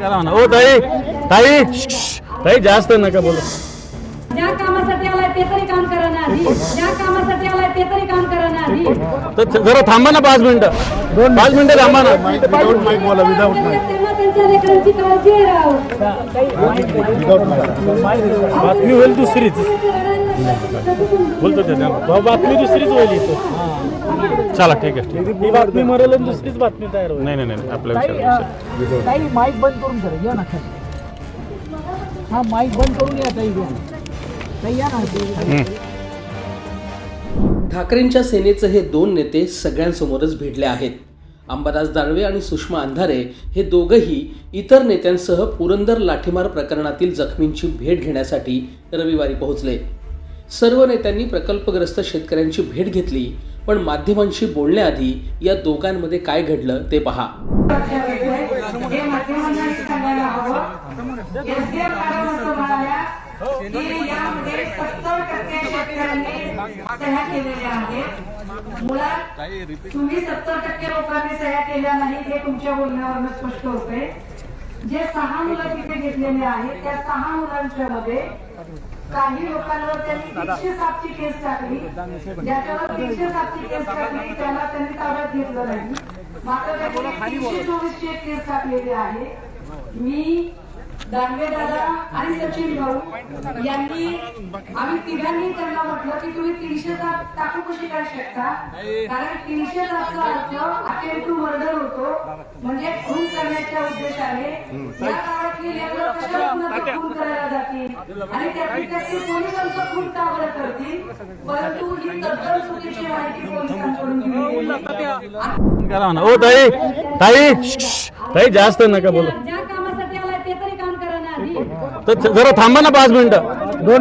करा म्हणा. ओ ताई ताई ताई जास्त नका बोला. ज्या कामासाठी आलाय ते तरी काम करा ना आधी. तर जरा थांबा ना पाच मिनिटं. पाच मिनिटं थांबा ना. विदाउट माईक बोला विदाउट माईक त्यांना त्यांच्या लेकरांची काळजी आहे राव. विदाउट माईक बातमी होईल दुसरीच. बोलतो त्या भाऊ बातमी दुसरीच होईल इथं. चला ठीक आहे. ठीक ही बातमी मरेल आणि दुसरीच बातमी तयार होईल. नाही नाही नाही आपल्या माईक बंद करून करा या ना हा माईक बंद करून या ताई या ताई या ना. ठाकरेंच्या सेनेचे हे दोन नेते सगळ्यांसमोरच भिडले आहेत. अंबादास दानवे आणि सुषमा अंधारे हे दोघंही इतर नेत्यांसह पुरंदर लाठीमार प्रकरणातील जखमींची भेट घेण्यासाठी रविवारी पोहोचले. सर्व नेत्यांनी प्रकल्पग्रस्त शेतकऱ्यांची भेट घेतली पण माध्यमांशी बोलण्याआधी या दोघांमध्ये काय घडलं ते पहा. की यामध्ये सत्तर टक्के शेतकऱ्यांनी सह्या केलेल्या आहेत. मुळात तुम्ही सत्तर टक्के लोकांनी सह्या केल्या नाहीत हे तुमच्या बोलण्यावरून स्पष्ट होते जे सहा मुलं तिथे घेतलेले आहेत त्या सहा मुलांच्या मध्ये काही लोकांवर त्यांनी दीडशे सातची केस टाकली. ज्याच्यावर दीडशे सातची केस टाकली त्याला त्यांनी ताब्यात घेतलं नाही. मात्र त्यांनी तीनशे चोवीसची एक केस टाकलेली आहे. मी दानवे दादा आणि सचिन भाऊ यांनी आम्ही तिघांनी त्यांना म्हटलं की तुम्ही तीनशे टाकू कशी काय शकता? कारण तीनशे अर्थ अटेम्प्ट टू मर्डर होतो. म्हणजे खून करण्याच्या उद्देशाने. या काळातली लेकरं कशा कुणाचा खून करायला जातील? आणि त्यातली त्यातली पोलिसांचा खून का बरं करतील? परंतु ही चुकीची माहिती पोलिसांकडून ओ ताई. ताई. ताई जास्त नका बोलू ज्या कामासाठी आलाय ते तरी काम करा ना आधी तर जरा थांबा ना पाच मिनिटं.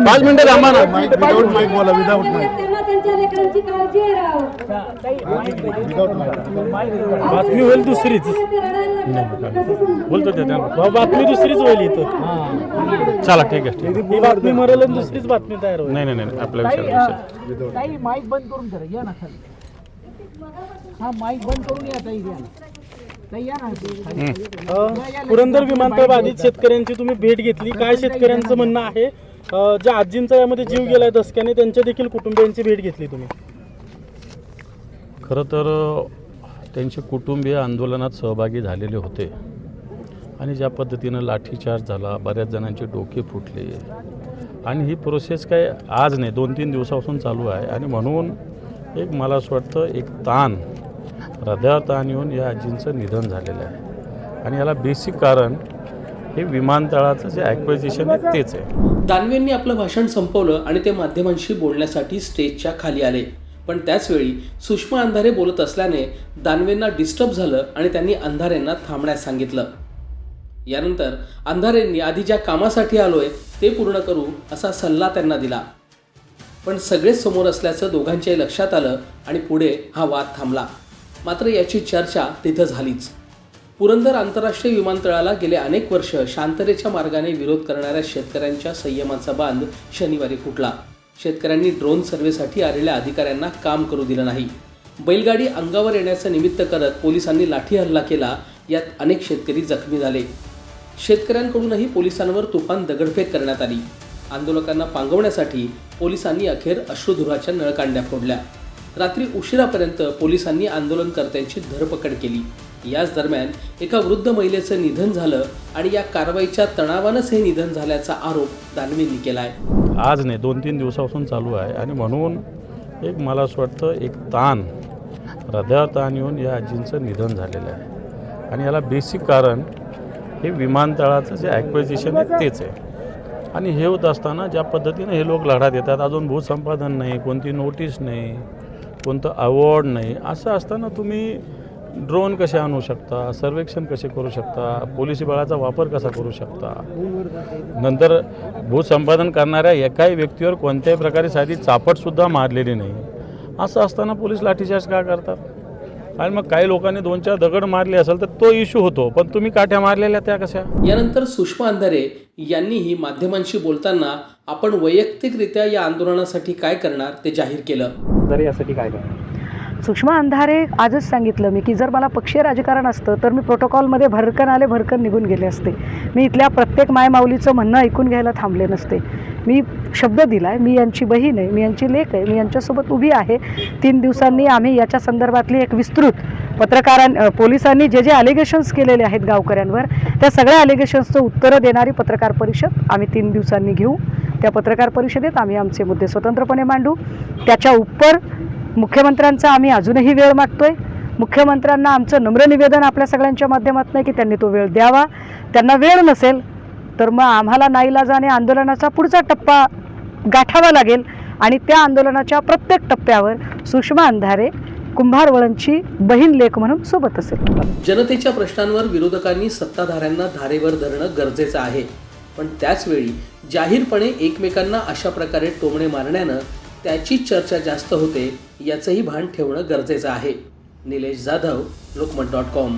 पाच मिनिटं थांबा ना. माईक विदाउट माईक बोला विदाउट माईक बातमी होईल दुसरीच? बोलतो त्या भाऊ बातमी दुसरीच होईल इथं. चला ठीक आहे ठीक आहे. ही बातमी मरेल आणि दुसरीच बातमी तयार होईल. नाही नाही नाही आपल्या ताई माईक बंद करून करा या ना खाली. हा माईक बंद करून या पुरंदर विमानतळ बाधित शेतकऱ्यांची तुम्ही भेट घेतली. काय शेतकऱ्यांचं म्हणणं आहे? अ, ज्या आजींचा यामध्ये जीव गेलाय दसक्याने त्यांच्या देखील कुटुंबियांची भेट घेतली तुम्ही. खरं तर त्यांचे कुटुंबीय आंदोलनात सहभागी झालेले होते. आणि ज्या पद्धतीनं लाठीचार्ज झाला बऱ्याच जणांचे डोके फुटले. आणि ही प्रोसेस काय आज नाही दोन तीन दिवसापासून चालू आहे. आणि म्हणून एक मला असं वाटतं एक ताण हृदयावर ताण येऊन या आजींचं निधन झालेलं आहे. आणि याला बेसिक कारण हे विमानतळाचं जे ॲक्वेजिशन आहे तेच आहे. दानवेंनी आपलं भाषण संपवलं आणि ते माध्यमांशी बोलण्यासाठी स्टेजच्या खाली आले. पण त्याचवेळी सुषमा अंधारे बोलत असल्याने दानवेंना डिस्टर्ब झालं आणि त्यांनी अंधारेंना थांबण्यास सांगितलं. यानंतर अंधारेंनी आधी ज्या कामासाठी आलोय ते पूर्ण करू असा सल्ला त्यांना दिला. पण सगळेच समोर असल्याचं दोघांच्याही लक्षात आलं आणि पुढे हा वाद थांबला. मात्र याची चर्चा तिथं झालीच. पुरंदर आंतरराष्ट्रीय विमानतळाला गेले अनेक वर्ष शांततेच्या मार्गाने विरोध करणाऱ्या शेतकऱ्यांच्या संयमाचा बांध शनिवारी फुटला. शेतकऱ्यांनी ड्रोन सर्व्हेसाठी आलेल्या अधिकाऱ्यांना काम करू दिलं नाही. बैलगाडी अंगावर येण्याचं निमित्त करत पोलिसांनी लाठी हल्ला केला यात अनेक शेतकरी जखमी झाले. शेतकऱ्यांकडूनही पोलिसांवर तुफान दगडफेक करण्यात आली. आंदोलकांना पांगवण्यासाठी पोलिसांनी अखेर अश्रुधुराच्या नळकांड्या फोडल्या. रात्री उशिरापर्यंत पोलिसांनी आंदोलनकर्त्यांची धरपकड केली. याच दरम्यान एका वृद्ध महिलेचं निधन झालं आणि या कारवाईच्या तणावानंच हे निधन झाल्याचा आरोप दानवेंनी आहे आज नाही दोन तीन दिवसापासून चालू आहे आणि म्हणून एक मला असं वाटतं एक ताण हृदयावर ताण येऊन या आजींचं निधन झालेलं आहे. आणि याला बेसिक कारण हे विमानतळाचं जे ॲक्वेजिशन आहे तेच आहे. आणि हे होत असताना ज्या पद्धतीनं हे लोक लढा देतात अजून भूसंपादन नाही कोणती नोटीस नाही कोणतं अवॉर्ड नाही. असं असताना तुम्ही ड्रोन कसे आणू शकता? सर्वेक्षण कसे करू शकता? पोलिसी बळाचा वापर कसा करू शकता? नंतर भूसंपादन करणाऱ्या एकाही व्यक्तीवर कोणत्याही प्रकारे साधी चापटसुद्धा मारलेली नाही. असं असताना पोलीस लाठीचार्ज का करतात? आणि मग काही लोकांनी दोन चार दगड मारले असेल तर तो इश्यू होतो. पण तुम्ही काठ्या मारलेल्या त्या कशा? यानंतर सुषमा अंधारे यांनीही माध्यमांशी बोलताना आपण वैयक्तिकरित्या या आंदोलनासाठी काय करणार ते जाहीर केलं. सुषमा अंधारे आजच सांगितलं मी की जर मला पक्षीय राजकारण असतं तर मी प्रोटोकॉलमध्ये भरकन आले भरकन निघून गेले असते. मी इथल्या प्रत्येक मायमाऊलीचं म्हणणं ऐकून घ्यायला थांबले नसते. मी शब्द दिला आहे मी यांची बहीण आहे मी यांची लेख आहे मी यांच्यासोबत उभी आहे. तीन दिवसांनी आम्ही याच्या संदर्भातली एक विस्तृत पत्रकारां पोलिसांनी जे जे अलिगेशन्स केलेले आहेत गावकऱ्यांवर त्या सगळ्या अलिगेशन्सचं उत्तरं देणारी पत्रकार परिषद आम्ही तीन दिवसांनी घेऊ. त्या पत्रकार परिषदेत आम्ही आमचे मुद्दे स्वतंत्रपणे मांडू. त्याच्या उपर मुख्यमंत्र्यांचा आम्ही अजूनही वेळ मागतोय. मुख्यमंत्र्यांना आमचं नम्र निवेदन आपल्या सगळ्यांच्या माध्यमातून आहे की त्यांनी तो वेळ द्यावा. त्यांना वेळ नसेल तर मग आम्हाला नाईलाजाने आंदोलनाचा पुढचा टप्पा गाठावा लागेल आणि त्या आंदोलनाच्या प्रत्येक टप्प्यावर सुषमा अंधारे कुंभारवळंची बहीण लेख म्हणून सोबत असेल. जनतेच्या प्रश्नांवर विरोधकांनी सत्ताधाऱ्यांना धारेवर धरणं गरजेचं आहे. पण त्याचवेळी जाहीरपणे एकमेकांना अशा प्रकारे टोमणे मारण्यानं त्याची चर्चा जास्त होते याचंही भान ठेवणं गरजेचं आहे. Nilesh Jadhav Lokmat dot com.